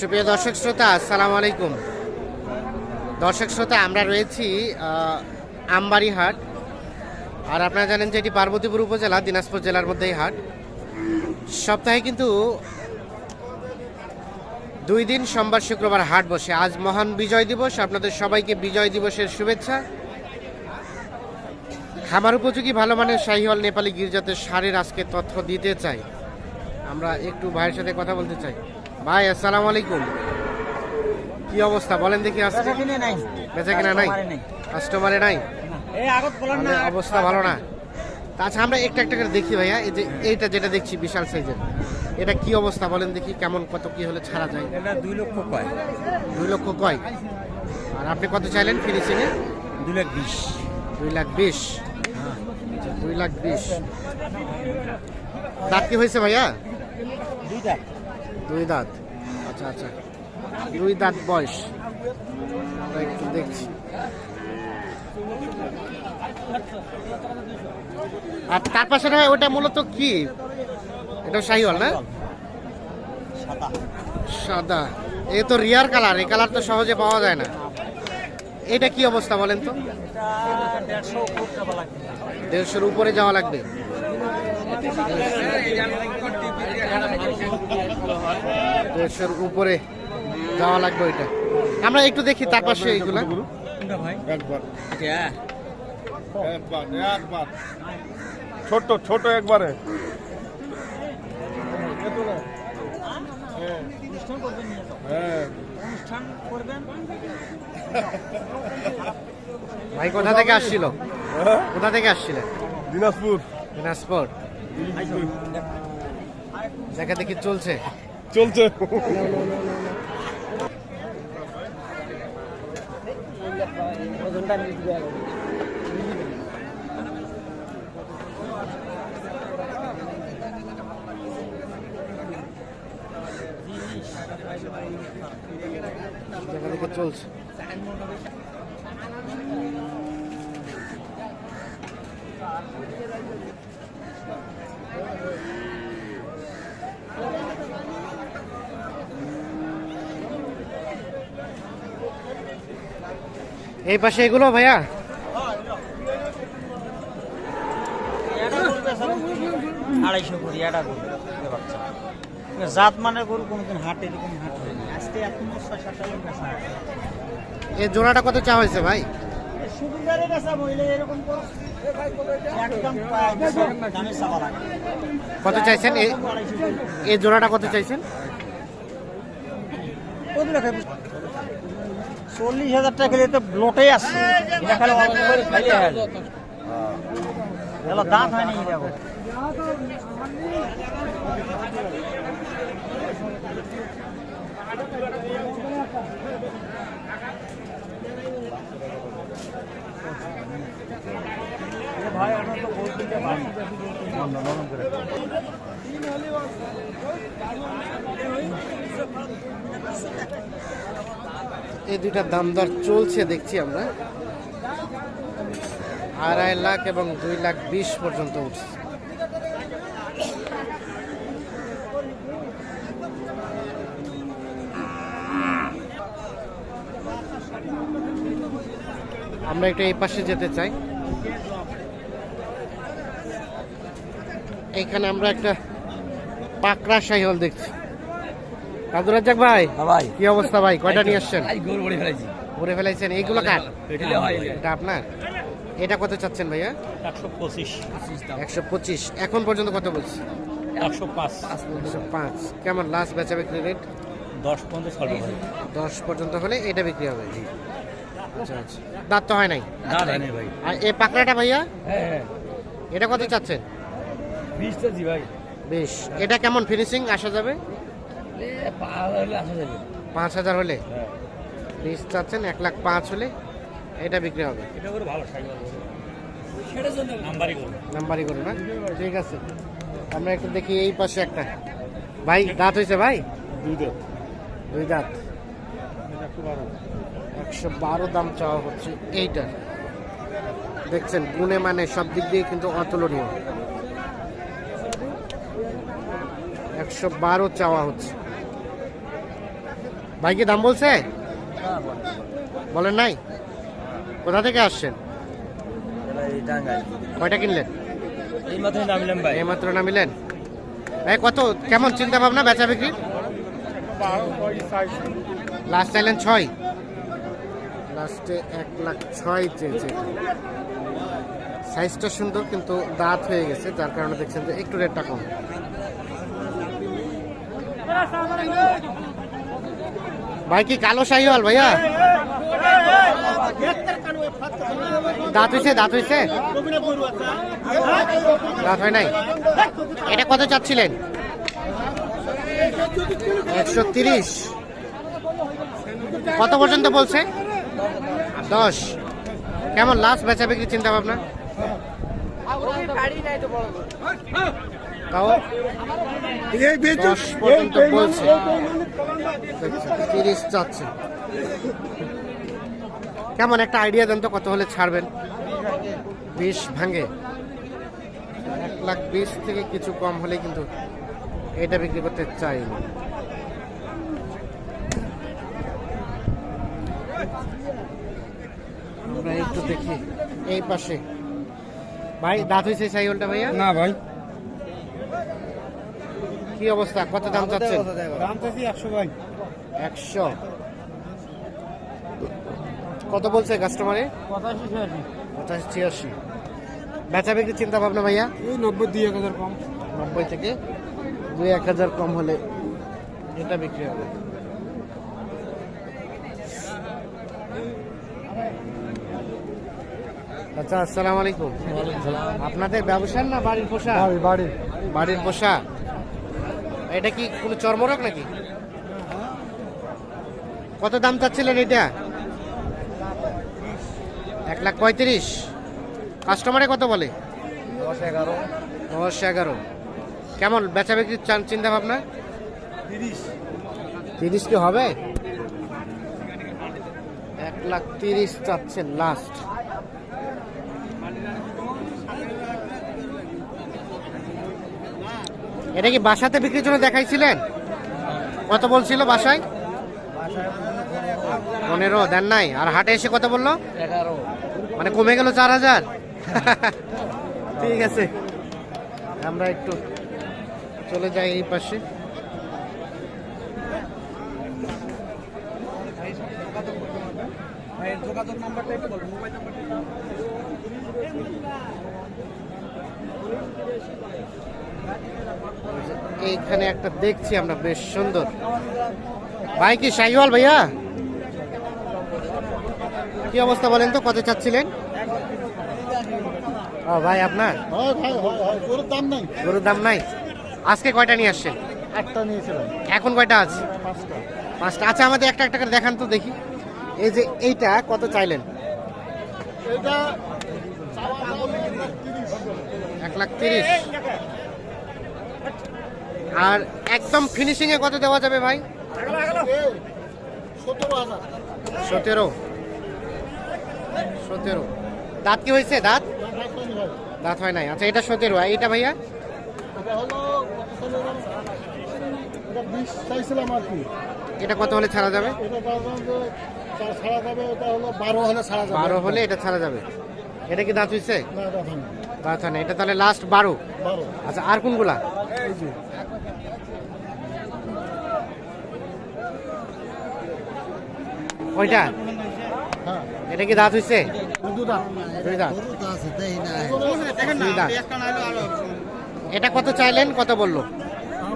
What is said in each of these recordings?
সুপ্রিয় দর্শক শ্রোতা আসসালামু আলাইকুম। দর্শক শ্রোতা আমরা রয়েছি আহ, আমবাড়ি হাট আর আপনারা জানেন যে এটি পার্বতীপুর উপজেলা দিনাজপুর জেলার মধ্যেই হাট। সপ্তাহে কিন্তু দুই দিন সোমবার শুক্রবার হাট বসে। আজ মহান বিজয় দিবস। আপনাদের সবাইকে বিজয় দিবসের শুভেচ্ছা। খামার উপযোগী ভালো মানের শাহিওয়াল নেপালি গির্জাতে সারের আজকে তথ্য দিতে চাই। আমরা একটু ভাইয়ের সাথে কথা বলতে চাই। ভাই আসসালামু আলাইকুম। কি অবস্থা? বলেন দেখি আজকে। বেচা কিনে নাই? বেচা কিনা নাই। কাস্টমারে নাই। এই আগত বলেন না অবস্থা ভালো না। আচ্ছা আমরা একটা একটা করে দেখি ভাইয়া এই যে এইটা যেটা দেখছি বিশাল সাইজের এটা কি অবস্থা বলেন দেখি কেমন কত কি হলে ছাড়া যায়? এটা দুই লক্ষ কয়। দুই লক্ষ কয়। আর আপনি কত চাইলেন ফিনিশিংয়ে দুই লাখ বিশ। দুই লাখ বিশ। আচ্ছা, দুই লাখ বিশ। দাঁত কি হয়েছে ভাইয়া? দুইটা। দুই দাঁত। আচ্ছা আচ্ছা। দুই দাঁত বয়স। একটু দেখছি। আর তার পাশে ওটা মূলত কি? এটা শাহিওয়াল না? সাদা। এ তো রিয়ার কালার এই কালার তো সহজে পাওয়া যায় না। এটা কি অবস্থা বলেন তো? দেড়শোর উপরে যাওয়া লাগবে। দেড়শোর উপরে যাওয়া লাগবে ওইটা। আমরা একটু দেখি তার পাশে এইগুলা। ছোট ছোট একবারে। হ্যাঁ। ভাই কোথা থেকে আসছিল? হ্যাঁ? কোথা থেকে আসছিলেন দিনাজপুর। দিনাজপুর। দেখা দেখি চলছে। চলছে। দেখা দেখি চলছে। এই পাশে এগুলো ভাইয়া আড়াইশো করি এটা গরু জাত মানে গরু কোনোদিন হাটে এরকম হাট হয় না আজকে ছয়। এই জোড়াটা কত চা হয়েছে ভাই সুবিধারে বেচা বইলে এরকম। কত চাইছেন এই জোড়াটা কত চাইছেন কত টাকা বিক্রি? চল্লিশ হাজার টাকা খেলে তো লোটে আছে এটা খালি অল্প করে হয়। এগুলো দাঁত হয়নি দেখো। ভাই আমার তো বলতে ভাই নরম করে এই দুইটা দাম দর চলছে, দেখছি আমরা। আড়াই লাখ এবং দুই লাখ বিশ পর্যন্ত উঠছে। আমরা একটু এই পাশে যেতে চাই। এখানে আমরা একটা পাকড়া সাইহল দেখছি। আব্দুর রাজ্জাক ভাই? ভাই। কি অবস্থা ভাই? কয়টা নিয়ে আসছেন? ঘুরে ফেলাইছেন এইগুলো কার? এটা আপনার? এটা কত চাচ্ছেন ভাইয়া? একশো পঁচিশ। একশো পঁচিশ। এখন পর্যন্ত কত বলছি? একশো পাঁচ। একশো পাঁচ। কেমন? লাস্ট বেচা বিক্রি রেট দশ পর্যন্ত দশ পর্যন্ত হলে এটা বিক্রি হবে। আচ্ছা আচ্ছা। দাঁত তো হয় নাই? ভাই। আর এই পাকড়াটা ভাইয়া? হ্যাঁ হ্যাঁ। এটা কত চাচ্ছেন? জি ভাই। বেশ। এটা কেমন ফিনিশিং আসা যাবে? পাঁচ হাজার হলে? বিশ চাচ্ছেন এক লাখ পাঁচ হলে এটা বিক্রি হবে। নাম্বারই করুন না? ঠিক আছে। আমরা একটু দেখি এই পাশে একটা। ভাই দাঁত হয়েছে ভাই? দুইটা দুই দাঁত। একশো বারো দাম চাওয়া হচ্ছে এইটার দেখছেন গুণে মানে সব দিক দিয়ে কিন্তু অতুলনীয়। একশো বারো চাওয়া হচ্ছে। ভাই কি দাম বলছে? বলেন নাই? কোথা থেকে আসছেন? কয়টা কিনলেন? এই মাত্র নামলাম ভাই। নামিলেন? ভাই কত কেমন চিন্তা ভাবনা বেচা বিক্রি? লাস্ট চাইলেন ছয়। লাস্টে এক লাখ ছয় চেয়েছে। সাইজটা সুন্দর কিন্তু দাঁত হয়ে গেছে যার কারণে দেখছেন যে একটু রেটটা কম। ভাই, কি কালো শাহিওয়াল ভাইয়া? দাঁত হয়েছে দাঁত হয়েছে দাঁত হয় নাই? এটা কত চাচ্ছিলেন? একশো তিরিশ। কত পর্যন্ত বলছে? দশ। কেমন লাস্ট বেচা বিক্রি চিন্তা ভাবনা? তাও দশ পর্যন্ত বলছে। তিরিশ চাচ্ছে কেমন একটা আইডিয়া দেন তো কত হলে ছাড়বেন? বিশ ভাঙে। এক লাখ বিশ থেকে কিছু কম হলে কিন্তু এটা বিক্রি করতে চাই আমরা একটু দেখি। এই পাশে। ভাই দাঁত হয়েছে সাইকেলটা ভাইয়া? না ভাই। কি অবস্থা? কত দাম চাচ্ছেন? দাম চাচ্ছি একশো ভাই। একশো। কত বলছে কাস্টমারে পঁচাশি ছিয়াশি। পঁচাশি ছিয়াশি। বেচা বিক্রি চিন্তা ভাবনা ভাইয়া? এই নব্বই দুই এক হাজার কম। নব্বই থেকে দুই এক হাজার কম হলে এটা বিক্রি হবে। আচ্ছা আসসালামু আলাইকুম। আপনাদের ব্যবসার না বাড়ির পোষা বাড়ি বাড়ির পোষা এটা কি কোনো চর্মরোগ নাকি? কত দাম চাচ্ছিলেন এটা? এক লাখ পঁয়ত্রিশ। কাস্টমারে কত বলে? দশ এগারো। দশ এগারো। কেমন বেচা বিক্রির চান চিন্তা ভাবনা? তিরিশ। তিরিশ কি হবে? এক লাখ তিরিশ চাচ্ছেন লাস্ট এটা কি বাসাতে বিক্রির জন্য দেখাইছিলেন? কত বলছিল বাসায়? পনেরো দেন নাই। আর হাটে এসে কত বলল? মানে কমে গেল চার হাজার? ঠিক আছে। আমরা একটু চলে যাই এই পাশে। যোগাযোগ নাম্বারটা একটু মোবাইল নাম্বারটা এইখানে একটা দেখছি আমরা বেশ সুন্দর। ভাই কি শাহিওয়াল ভাইয়া? কি অবস্থা বলেন তো কত চাচ্ছিলেন? ও ভাই আপনার? গরুর দাম নাই। গরুর দাম নাই। আজকে কয়টা নিয়ে আসছেন? একটা নিয়েছিলাম। এখন কয়টা আছে? পাঁচটা। পাঁচটা। আচ্ছা আমাদের একটা একটা করে দেখান তো দেখি। এই যে এইটা কত চাইলেন? এক লাখ তিরিশ। আর একদম ফিনিশিং এ কত দেওয়া যাবে ভাই? সতেরো। সতেরো। দাঁত কি হয়েছে? দাঁত? দাঁত হয় নাই। আচ্ছা এটা সতেরো। আর এটা ভাইয়া? এটা কত হলে ছাড়া যাবে? বারো হলে ছাড়া যাবে। বারো হলে এটা ছাড়া যাবে। এটা কি দাঁত হয়েছে? না এটা তাহলে লাস্ট বারো। আচ্ছা আর কোনগুলা? ওইটা? হ্যাঁ। এটা কি দাঁত হয়েছে দুই দাঁত। দুই দাঁত। এটা কত চাইলেন? কত বলল?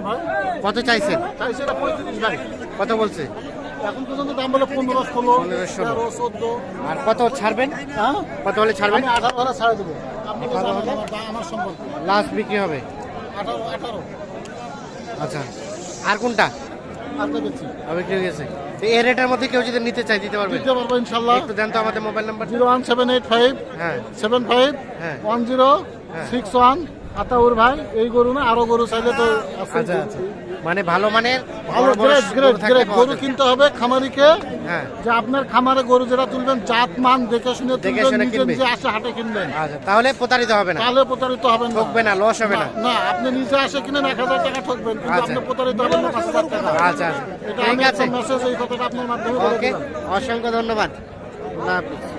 হ্যাঁ কত চাইছেন? কত বলছে? এখন পর্যন্ত দাম বলে পনেরো ষোলো পনেরো, ষোলো। আর কত ছাড়বেন? হ্যাঁ? কত হলে ছাড়বেন? আঠারো ছাড়ে দেবো। আঠারো হলে? লাস্ট বিক্রি হবে? আচ্ছা। আর কোনটা? আর দেখছি আর বিক্রি হয়ে গেছে। এই রেটের মধ্যে কেউ যদি নিতে চায় দিতে পারবে? দিতে পারব ইনশাল্লাহ। একটু দেন তো আমাদের mobile number zero one seven eight five হ্যাঁ। সেভেন ফাইভ হ্যাঁ। ওয়ান জিরো হ্যাঁ। Six one. আতাউর ভাই এই গরু না আরও গরু চাইলে তো। আচ্ছা আচ্ছা। মানে ভালো মানের ভালো গ্রেড গরু গ্রেড গ্রেড গরু কিনতে হবে খামারিকে। হ্যাঁ। যে আপনার খামারে গরু যেটা তুলবেন জাত মান দেখে শুনে তুলবেন নিজে নিজে আসে হাটে কিনবেন। আচ্ছা তাহলে প্রতারিত হবে না। তাহলে প্রতারিত হবেন না। ঠকবে না লস হবে না। না আপনি নিজে আসে কিনেন এক হাজার টাকা ঠকবেন কিন্তু আচ্ছা। আপনি প্রতারিত হবেন না পাঁচ হাজার টাকা। আচ্ছা আচ্ছা। ঠিক আছে। মেসেজ এই কথাটা আপনার মাধ্যমে ওকে অসংখ্য ধন্যবাদ। আল্লাহ হাফিজ।